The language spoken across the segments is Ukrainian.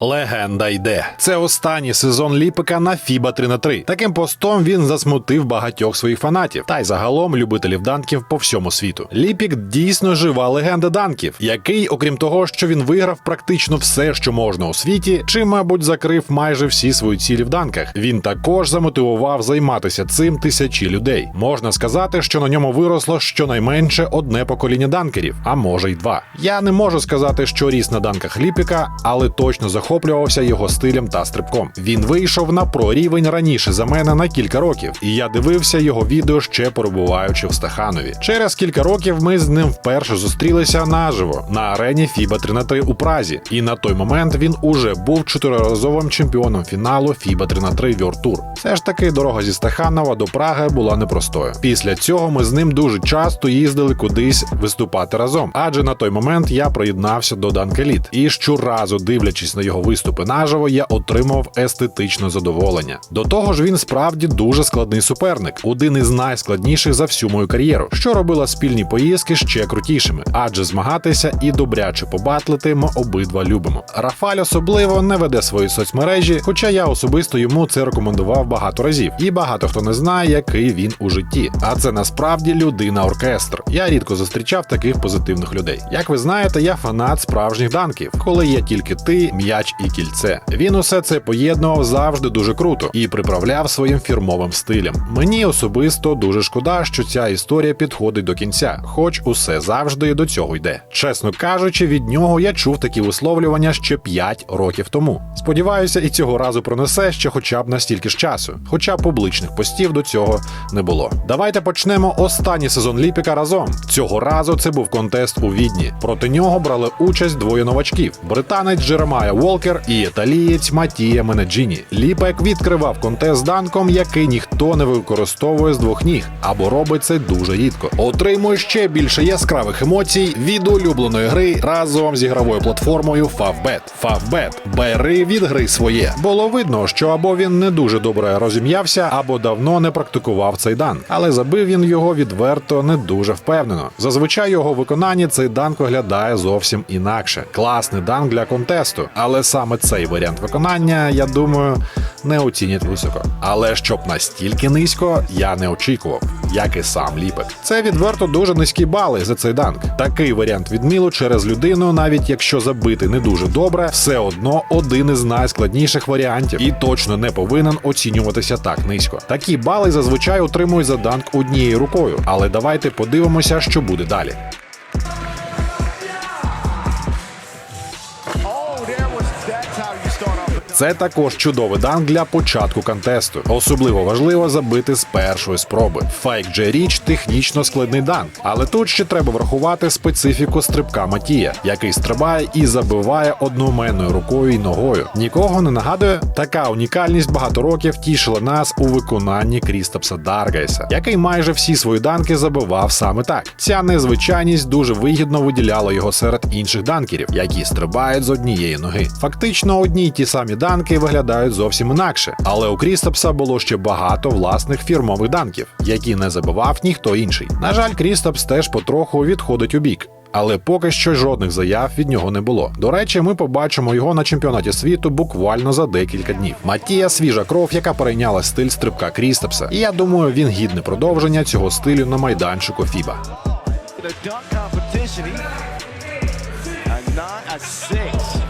Легенда йде. Це останній сезон Ліпика на FIBA 3 на 3 Таким постом він засмутив багатьох своїх фанатів та й загалом любителів данків по всьому світу. Ліпік дійсно жива легенда данків, який, окрім того, що він виграв практично все, що можна у світі, чи, мабуть, закрив майже всі свої цілі в данках. Він також замотивував займатися цим тисячі людей. Можна сказати, що на ньому виросло щонайменше одне покоління данкерів, а може й два. Я не можу сказати, що ріс на данках Ліпіка, але точно захоплювався його стилем та стрибком. Він вийшов на прорівень раніше за мене на кілька років, і я дивився його відео ще перебуваючи в Стаханові. Через кілька років ми з ним вперше зустрілися наживо на арені FIBA 3 на 3 у Празі. І на той момент він уже був чотириразовим чемпіоном фіналу FIBA 3 на 3 World. Все ж таки, дорога зі Стаханова до Праги була непростою. Після цього ми з ним дуже часто їздили кудись виступати разом, адже на той момент я приєднався до Данкеліт. І щоразу, дивлячись на його виступи наживо, я отримав естетичне задоволення. До того ж, він справді дуже складний суперник, один із найскладніших за всю мою кар'єру, що робила спільні поїздки ще крутішими, адже змагатися і добряче побатлити ми обидва любимо. Рафаль особливо не веде свої соцмережі, хоча я особисто йому це рекомендував багато разів, і багато хто не знає, який він у житті. А це насправді людина оркестр. Я рідко зустрічав таких позитивних людей. Як ви знаєте, я фанат справжніх данків, коли є тільки ти, м'яч і кільце. Він усе це поєднував завжди дуже круто і приправляв своїм фірмовим стилем. Мені особисто дуже шкода, що ця історія підходить до кінця, хоч усе завжди до цього йде. Чесно кажучи, від нього я чув такі висловлювання ще 5 років тому. Сподіваюся, і цього разу пронесе ще хоча б настільки ж часу, хоча публічних постів до цього не було. Давайте почнемо останній сезон Ліпіка разом. Цього разу це був контест у Відні. Проти нього брали участь двоє новачків: британець Джеремая Волкер і італієць Матія Менеджіні. Ліпек відкривав контест з данком, який ніхто не використовує з двох ніг або робить це дуже рідко. Отримує ще більше яскравих емоцій від улюбленої гри разом з ігровою платформою Favbet. Favbet. бери від гри своє. Було видно, що або він не дуже добре розім'явся, або давно не практикував цей дан, але забив він його відверто не дуже впевнено. Зазвичай його виконанні цей данк виглядає зовсім інакше. Класний данк для контесту, але саме цей варіант виконання, я думаю, не оцінять високо. Але щоб настільки низько, я не очікував, як і сам ліпик. Це відверто дуже низькі бали за цей данк. Такий варіант відмілу через людину, навіть якщо забити не дуже добре, все одно один із найскладніших варіантів і точно не повинен оцінюватися так низько. Такі бали зазвичай отримують за данк однією рукою. Але давайте подивимося, що буде далі. Це також чудовий данк для початку контесту. Особливо важливо забити з першої спроби. Фейк Джей Річ технічно складний данк, але тут ще треба врахувати специфіку стрибка Матія, який стрибає і забиває одноменною рукою і ногою. Нікого не нагадує, така унікальність багато років тішила нас у виконанні Крістапса Даргайса, який майже всі свої данки забивав саме так. Ця незвичайність дуже вигідно виділяла його серед інших данкерів, які стрибають з однієї ноги. Фактично, одні й ті самі данки виглядають зовсім інакше, але у Крістапса було ще багато власних фірмових данків, які не забивав ніхто інший. На жаль, Крістапс теж потроху відходить у бік. Але поки що жодних заяв від нього не було. До речі, ми побачимо його на чемпіонаті світу буквально за декілька днів. Матія свіжа кров, яка перейняла стиль стрибка Крістапса. І я думаю, він гідне продовження цього стилю на майданчику Фіба. Nine, a six.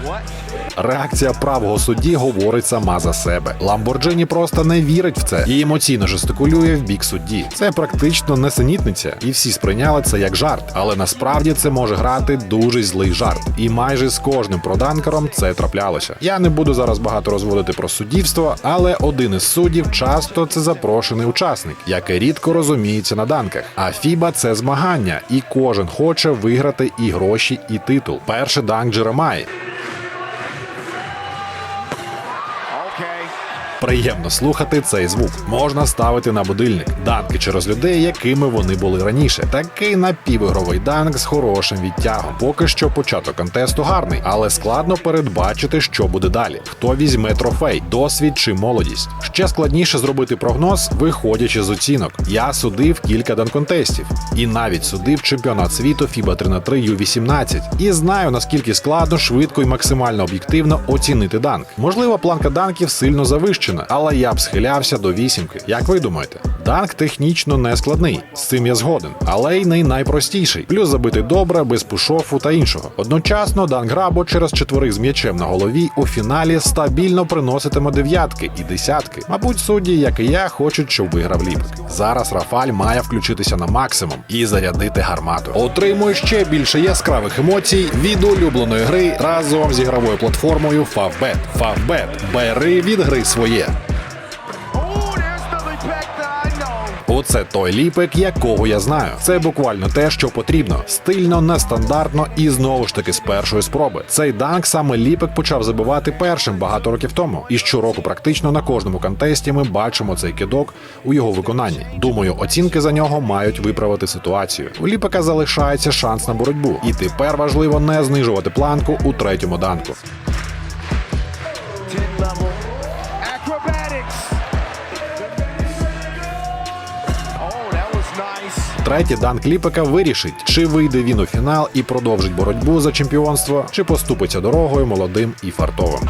Реакція правого судді говорить сама за себе. Ламборджині просто не вірить в це і емоційно жестикулює в бік судді. Це практично несенітниця, і всі сприйняли це як жарт. Але насправді це може грати дуже злий жарт. І майже з кожним проданкером це траплялося. Я не буду зараз багато розводити про суддівство, але один із суддів часто це запрошений учасник, який рідко розуміється на данках. А Фіба це змагання, і кожен хоче виграти і гроші, і титул. Перший данк Джеремай. Приємно слухати цей звук. Можна ставити на будильник данки через людей, якими вони були раніше. Такий напівігровий данк з хорошим відтягом. Поки що початок контесту гарний, але складно передбачити, що буде далі. Хто візьме трофей, досвід чи молодість. Ще складніше зробити прогноз, виходячи з оцінок. Я судив кілька данконтестів і навіть судив чемпіонат світу FIBA 3 на 3 U18. І знаю наскільки складно, швидко і максимально об'єктивно оцінити данк. Можливо, планка данків сильно завищена, але я б схилявся до вісімки. Як ви думаєте? Данк технічно не складний, з цим я згоден, але й не найпростіший. Плюс забити добре, без пушофу та іншого. Одночасно данк Грабо через четверих з м'ячем на голові у фіналі стабільно приноситиме дев'ятки і десятки. Мабуть, судді, як і я, хочуть, щоб виграв ліпик. Зараз Рафаль має включитися на максимум і зарядити гармату. Отримує ще більше яскравих емоцій від улюбленої гри разом з ігровою платформою Favbet. Favbet. Бери від гри своє. Know. Оце той ліпик, якого я знаю. Це буквально те, що потрібно. Стильно, нестандартно і знову ж таки з першої спроби. Цей данк саме ліпик почав забивати першим багато років тому. І щороку практично на кожному контесті ми бачимо цей кидок у його виконанні. Думаю, оцінки за нього мають виправити ситуацію. У ліпика залишається шанс на боротьбу, і тепер важливо не знижувати планку у третьому данку. Nice. Третій данк Ліпика вирішить, чи вийде він у фінал і продовжить боротьбу за чемпіонство, чи поступиться дорогою молодим і фартовим.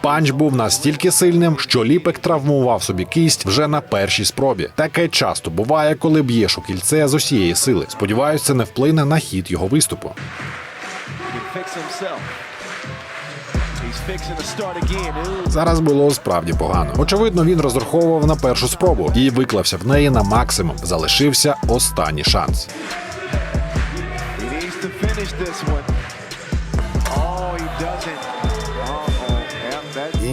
Панч був настільки сильним, що ліпик травмував собі кість вже на першій спробі. Таке часто буває, коли б'єш у кільце з усієї сили. Сподіваюсь, це не вплине на хід його виступу. Зараз було справді погано. Очевидно, він розраховував на першу спробу і виклався в неї на максимум. Залишився останній шанс. He needs to finish this one. Oh, he doesn't.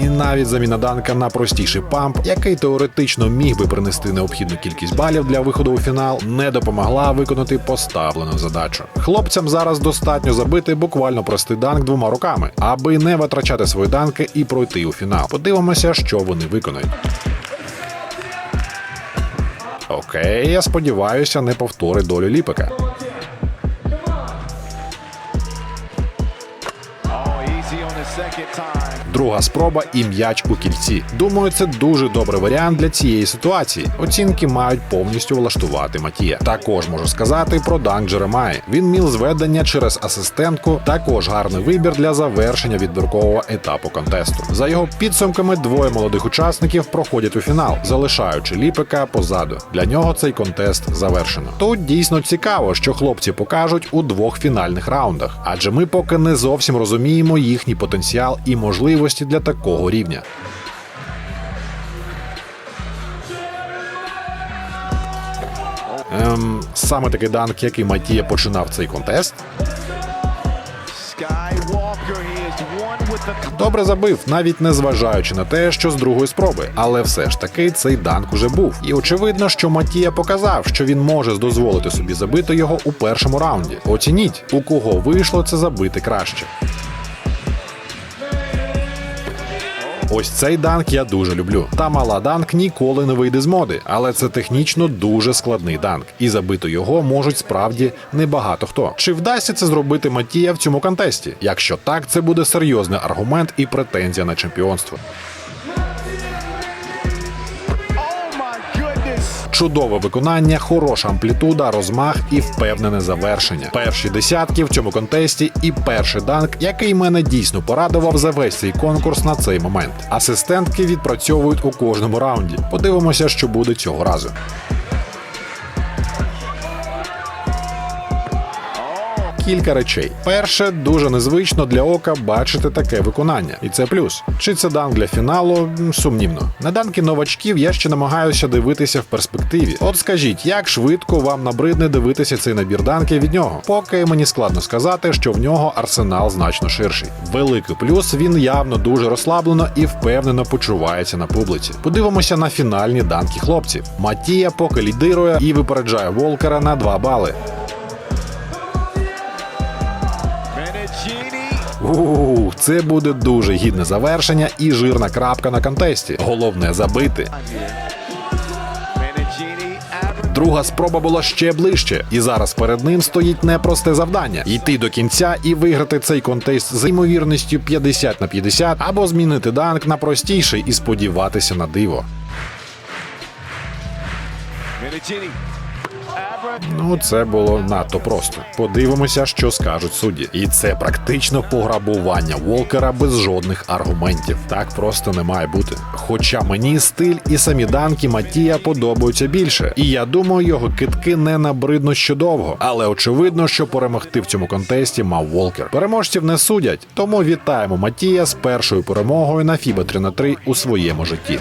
І навіть заміна данка на простіший памп, який теоретично міг би принести необхідну кількість балів для виходу у фінал, не допомогла виконати поставлену задачу. Хлопцям зараз достатньо забити буквально простий данк двома руками, аби не витрачати свої данки і пройти у фінал. Подивимося, що вони виконають. Окей, я сподіваюся, не повторить долю ліпика. Друга спроба і м'яч у кільці. Думаю, це дуже добрий варіант для цієї ситуації. Оцінки мають повністю влаштувати Матія. Також можу сказати про Данк Джеремаї. Він міг зведення через асистентку. Також гарний вибір для завершення відбіркового етапу контесту. За його підсумками, двоє молодих учасників проходять у фінал, залишаючи ліпика позаду. Для нього цей контест завершено. Тут дійсно цікаво, що хлопці покажуть у двох фінальних раундах, адже ми поки не зовсім розуміємо їхній потенціал і можливості для такого рівня. Ем, саме такий данк, який Матія починав цей контест, добре забив, навіть не зважаючи на те, що з другої спроби. Але все ж таки цей данк уже був. І очевидно, що Матія показав, що він може дозволити собі забити його у першому раунді. Оцініть, у кого вийшло це забити краще. Ось цей данк я дуже люблю. Та мала данк ніколи не вийде з моди, але це технічно дуже складний данк, і забити його можуть справді небагато хто. Чи вдасться це зробити Матія в цьому контесті? Якщо так, це буде серйозний аргумент і претензія на чемпіонство. Чудове виконання, хороша амплітуда, розмах і впевнене завершення. Перші десятки в цьому контесті і перший данк, який мене дійсно порадував за весь цей конкурс на цей момент. Асистентки відпрацьовують у кожному раунді. Подивимося, що буде цього разу. Кілька речей. Перше, дуже незвично для ока бачити таке виконання, і це плюс. Чи це данк для фіналу? Сумнівно. На данки новачків я ще намагаюся дивитися в перспективі. От скажіть, як швидко вам набридне дивитися цей набір данків від нього? Поки мені складно сказати, що в нього арсенал значно ширший. Великий плюс він явно дуже розслаблено і впевнено почувається на публіці. Подивимося на фінальні данки хлопців. Матія поки лідирує і випереджає Волкера на 2 бали. У, це буде дуже гідне завершення і жирна крапка на контесті. Головне забити. Друга спроба була ще ближче, і зараз перед ним стоїть непросте завдання: йти до кінця і виграти цей контест з ймовірністю 50 на 50, або змінити данк на простіший і сподіватися на диво. Ну, це було надто просто. Подивимося, що скажуть судді. І це практично пограбування Волкера без жодних аргументів. Так просто не має бути. Хоча мені стиль і самі данки Матія подобаються більше. І я думаю, його китки не набриднуть ще довго. Але очевидно, що перемогти в цьому контесті мав Волкер. Переможців не судять, тому вітаємо Матія з першою перемогою на FIBA 3 на 3 у своєму житті.